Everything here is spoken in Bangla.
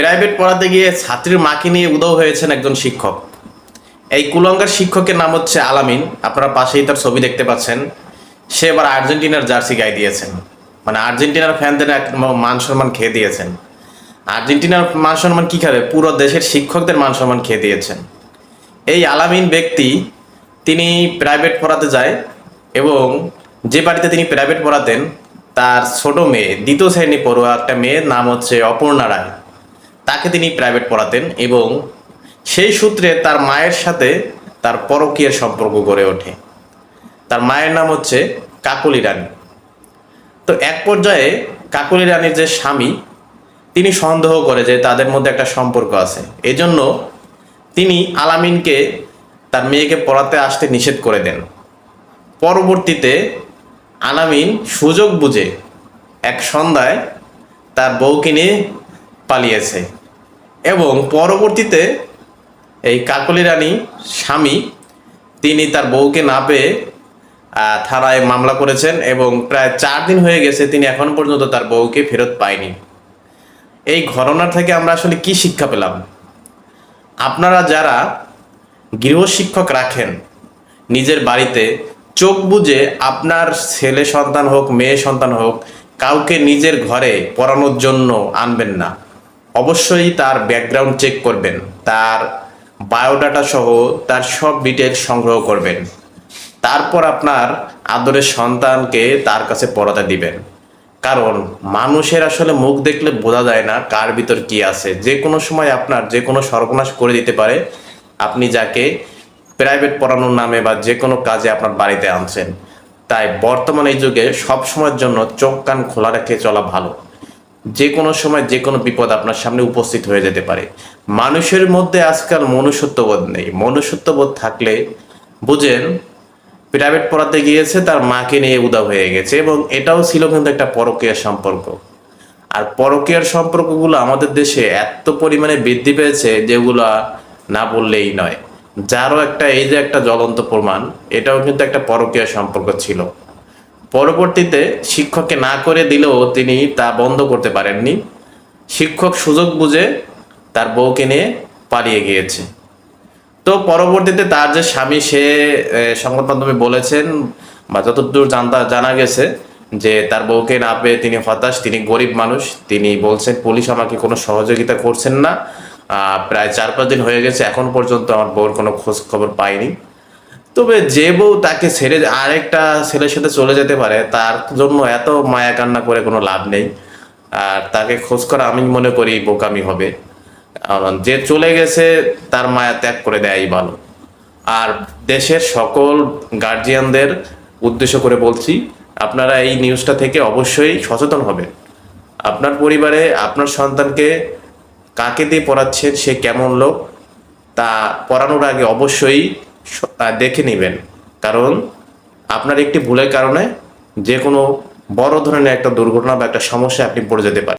প্রাইভেট পড়াতে গিয়ে ছাত্রীর মাকে নিয়ে উদয় হয়েছেন একজন শিক্ষক। এই কুলঙ্গার শিক্ষকের নাম হচ্ছে আলামিন। আপনারা পাশেই তার ছবি দেখতে পাচ্ছেন। সে এবার আর্জেন্টিনার জার্সি গায়ে দিয়েছেন। মানে আর্জেন্টিনার ফ্যানদের এক মান সম্মান খেয়ে দিয়েছেন। আর্জেন্টিনার মান সম্মান কী খাবে? পুরো দেশের শিক্ষকদের মান সম্মান খেয়ে দিয়েছেন। এই আলামিন ব্যক্তি, তিনি প্রাইভেট পড়াতে যায় এবং যে বাড়িতে তিনি প্রাইভেট পড়াতেন, তার ছোট মেয়ে, দ্বিতীয় শ্রেণি পড়ুয়া একটা মেয়ের নাম হচ্ছে অপর্ণা রায়। তাকে তিনি প্রাইভেট পড়াতেন এবং সেই সূত্রে তার মায়ের সাথে তার পরকীয় সম্পর্ক গড়ে ওঠে। তার মায়ের নাম হচ্ছে কাকলি রানী। তো এক পর্যায়ে কাকলি রানীর যে স্বামী, তিনি সন্দেহ করে যে তাদের মধ্যে একটা সম্পর্ক আছে। এজন্য তিনি আলামিনকে তার মেয়েকে পড়াতে আসতে নিষেধ করে দেন। পরবর্তীতে আলামিন সুযোগ বুঝে এক সন্ধ্যায় তার বউকে নিয়ে পালিয়েছে। এবং পরবর্তীতে এই কাকলি রানী স্বামী, তিনি তার বউকে না পেয়ে থানায় মামলা করেছেন এবং প্রায় চার দিন হয়ে গেছে তিনি এখন পর্যন্ত তার বউকে ফেরত পায়নি। এই ঘটনা থেকে আমরা আসলে কি শিক্ষা পেলাম? আপনারা যারা গৃহশিক্ষক রাখেন, নিজের বাড়িতে চোখ বুঝে আপনার ছেলে সন্তান হোক, মেয়ে সন্তান হোক, কাউকে নিজের ঘরে পড়ানোর জন্য আনবেন না। অবশ্যই তার ব্যাকগ্রাউন্ড চেক করবেন, তার বায়োডাটা সহ তার সব ডিটেলস সংগ্রহ করবেন। তারপর আপনার আদরের সন্তানকে তার কাছে পড়াতে দিবেন। কারণ মানুষের আসলে মুখ দেখলে বোঝা যায় না কার ভিতর কি আছে। যে কোনো সময় আপনার যে কোনো সর্বনাশ করে দিতে পারে। আপনি যাকে প্রাইভেট পড়ানোর নামে বা যে কোনো কাজে আপনার বাড়িতে আনছেন। তাই বর্তমান এই যুগে সব সময়ের জন্য চোখ কান খোলা রেখে চলা ভালো। যে কোনো সময় যে কোনো বিপদ আপনার সামনে উপস্থিত হয়ে যেতে পারে। মানুষের মধ্যে আজকাল মনুষ্যত্ববোধ নেই। মনুষ্যত্ববোধ থাকলে, বুঝেন প্রাইভেট পড়াতে গিয়েছে, তার মাকে নিয়ে উদা হয়ে গেছে এবং এটাও ছিল কিন্তু একটা পরকীয়ার সম্পর্ক। আর পরকীয়ার সম্পর্কগুলো আমাদের দেশে এত পরিমাণে বৃদ্ধি পেয়েছে যেগুলো না বললেই নয়। যারও একটা এই যে একটা জ্বলন্ত প্রমাণ, এটাও কিন্তু একটা পরকীয়া সম্পর্ক ছিল। পরবর্তীতে শিক্ষককে না করে দিলেও তিনি তা বন্ধ করতে পারেননি। শিক্ষক সুযোগ বুঝে তার বউকে নিয়ে পালিয়ে গিয়েছে। তো পরবর্তীতে তার যে স্বামী, সে সংবাদ মাধ্যমে বলেছেন বা যতদূর জানতা, জানা গেছে যে তার বউকে না পেয়ে তিনি হতাশ, তিনি গরিব মানুষ। তিনি বলছেন, পুলিশ আমাকে কোনো সহযোগিতা করছেন না। প্রায় চার পাঁচ দিন হয়ে গেছে, এখন পর্যন্ত আমার বউর কোনো খোঁজ খবর পাইনি। তবে যে বউ তাকে ছেড়ে আরেকটা ছেলের সাথে চলে যেতে পারে, তার জন্য এত মায়া কান্না করে কোনো লাভ নেই। আর তাকে খোঁজ করা আমি মনে করি বোকামি হবে। যে চলে গেছে, তার মায়া ত্যাগ করে দেয়াই ভালো। আর দেশের সকল গার্জিয়ানদের উদ্দেশ্য করে বলছি, আপনারা এই নিউজটা থেকে অবশ্যই সচেতন হবেন। আপনার পরিবারে আপনার সন্তানকে কাকে দিয়ে পড়াচ্ছেন, সে কেমন লোক, তা পড়ানোর আগে অবশ্যই দেখে নেবেন। কারণ আপনার একটি ভুলের কারণে যে কোনো বড় ধরনের একটা দুর্ঘটনা বা একটা সমস্যায় আপনি পড়ে যেতে পারেন।